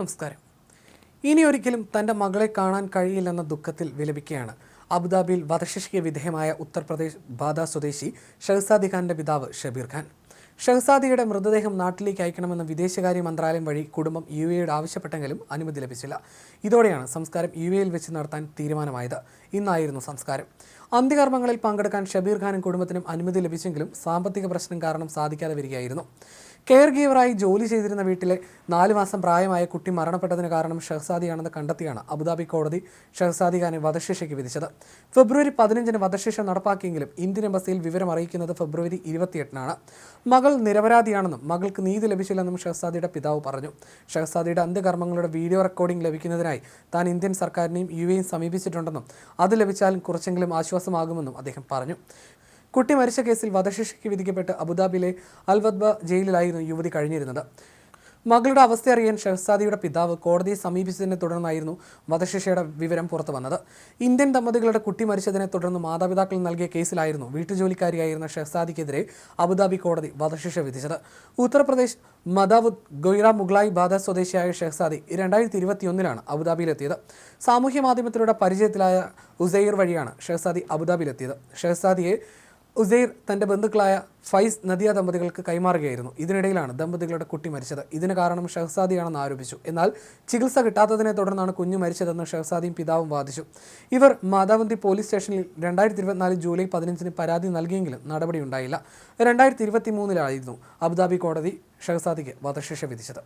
നമസ്കാരം. ഇനി ഒരിക്കലും തന്റെ മകളെ കാണാൻ കഴിയില്ലെന്ന ദുഃഖത്തിൽ വിലപിക്കുകയാണ്. അബുദാബിയിൽ വധശിക്ഷയ്ക്ക് വിധേയമായ ഉത്തർപ്രദേശ് ബാദ സ്വദേശി ഷഹസാദി ഖാന്റെ പിതാവ് ഷബീർ ഖാൻ. ഷഹസാദിയുടെ മൃതദേഹം നാട്ടിലേക്ക് അയക്കണമെന്ന് വിദേശകാര്യ മന്ത്രാലയം വഴി കുടുംബം യു എയുടെ ആവശ്യപ്പെട്ടെങ്കിലും അനുമതി ലഭിച്ചില്ല. ഇതോടെയാണ് സംസ്കാരം യു എയിൽ വെച്ച് നടത്താൻ തീരുമാനമായത്. ഇന്നായിരുന്നു സംസ്കാരം. അന്ത്യകർമ്മങ്ങളിൽ പങ്കെടുക്കാൻ ഷബീർ ഖാനും കുടുംബത്തിനും അനുമതി ലഭിച്ചെങ്കിലും സാമ്പത്തിക പ്രശ്നം കാരണം സാധിക്കാതെ വരികയായിരുന്നു. കെയർ ഗീവറായി ജോലി ചെയ്തിരുന്ന വീട്ടിലെ നാല് മാസം പ്രായമായ കുട്ടി മരണപ്പെട്ടതിന് കാരണം ഷഹസാദിയാണെന്ന് കണ്ടെത്തിയാണ് അബുദാബി കോടതി ഷഹസാദി ഖാനെ വധശിക്ഷയ്ക്ക് വിധിച്ചത്. ഫെബ്രുവരി പതിനഞ്ചിന് വധശിക്ഷ നടപ്പാക്കിയെങ്കിലും ഇന്ത്യൻ എംബസിയിൽ വിവരം അറിയിക്കുന്നത് ഫെബ്രുവരി ഇരുപത്തിയെട്ടിനാണ്. മകൾ നിരപരാധിയാണെന്നും മകൾക്ക് നീതി ലഭിച്ചില്ലെന്നും ഷഹസാദിയുടെ പിതാവ് പറഞ്ഞു. ഷഹസാദിയുടെ അന്ത്യകർമ്മങ്ങളുടെ വീഡിയോ റെക്കോർഡിംഗ് ലഭിക്കുന്നതിനായി താൻ ഇന്ത്യൻ സർക്കാരിനെയും യു എയും സമീപിച്ചിട്ടുണ്ടെന്നും അത് ലഭിച്ചാലും കുറച്ചെങ്കിലും ആശ്വാസമാകുമെന്നും അദ്ദേഹം പറഞ്ഞു. കുട്ടി മരിച്ച കേസിൽ വധശിക്ഷയ്ക്ക് വിധിക്കപ്പെട്ട് അബുദാബിയിലെ അൽവദ്ബ ജയിലിലായിരുന്നു യുവതി കഴിഞ്ഞിരുന്നത്. മകളുടെ അവസ്ഥ അറിയാൻ ഷഹസാദിയുടെ പിതാവ് കോടതിയെ സമീപിച്ചതിനെ തുടർന്നായിരുന്നു വധശിക്ഷയുടെ വിവരം പുറത്തു വന്നത്. ഇന്ത്യൻ ദമ്പതികളുടെ കുട്ടി മരിച്ചതിനെ തുടർന്ന് മാതാപിതാക്കൾ നൽകിയ കേസിലായിരുന്നു വീട്ടുജോലിക്കാരിയായിരുന്ന ഷഹസാദിക്കെതിരെ അബുദാബി കോടതി വധശിക്ഷ വിധിച്ചത്. ഉത്തർപ്രദേശ് മദാവുദ് ഗൊയ്റ മുഗ്ലായി ബാദ സ്വദേശിയായ ഷഹസാദി രണ്ടായിരത്തി ഇരുപത്തിയൊന്നിലാണ് അബുദാബിയിലെത്തിയത്. സാമൂഹ്യ മാധ്യമത്തിലൂടെ പരിചയത്തിലായ ഉസൈർ വഴിയാണ് ഷഹസാദി അബുദാബിയിലെത്തിയത്. ഷഹസാദിയെ ഉസൈർ തന്റെ ബന്ധുക്കളായ ഫൈസ് നദിയ ദമ്പതികൾക്ക് കൈമാറുകയായിരുന്നു. ഇതിനിടയിലാണ് ദമ്പതികളുടെ കുട്ടി മരിച്ചത്. ഇതിന് കാരണം ഷഹസാദിയാണെന്ന് ആരോപിച്ചു. എന്നാൽ ചികിത്സ കിട്ടാത്തതിനെ തുടർന്നാണ് കുഞ്ഞു മരിച്ചതെന്ന് ഷഹസാദിയും പിതാവും വാദിച്ചു. ഇവർ മാതാവന്തി പോലീസ് സ്റ്റേഷനിൽ രണ്ടായിരത്തി ഇരുപത്തിനാല് ജൂലൈ പതിനഞ്ചിന് പരാതി നൽകിയെങ്കിലും നടപടിയുണ്ടായില്ല. രണ്ടായിരത്തി ഇരുപത്തി മൂന്നിലായിരുന്നു അബുദാബി കോടതി ഷഹസാദിക്ക് വധശിക്ഷ വിധിച്ചത്.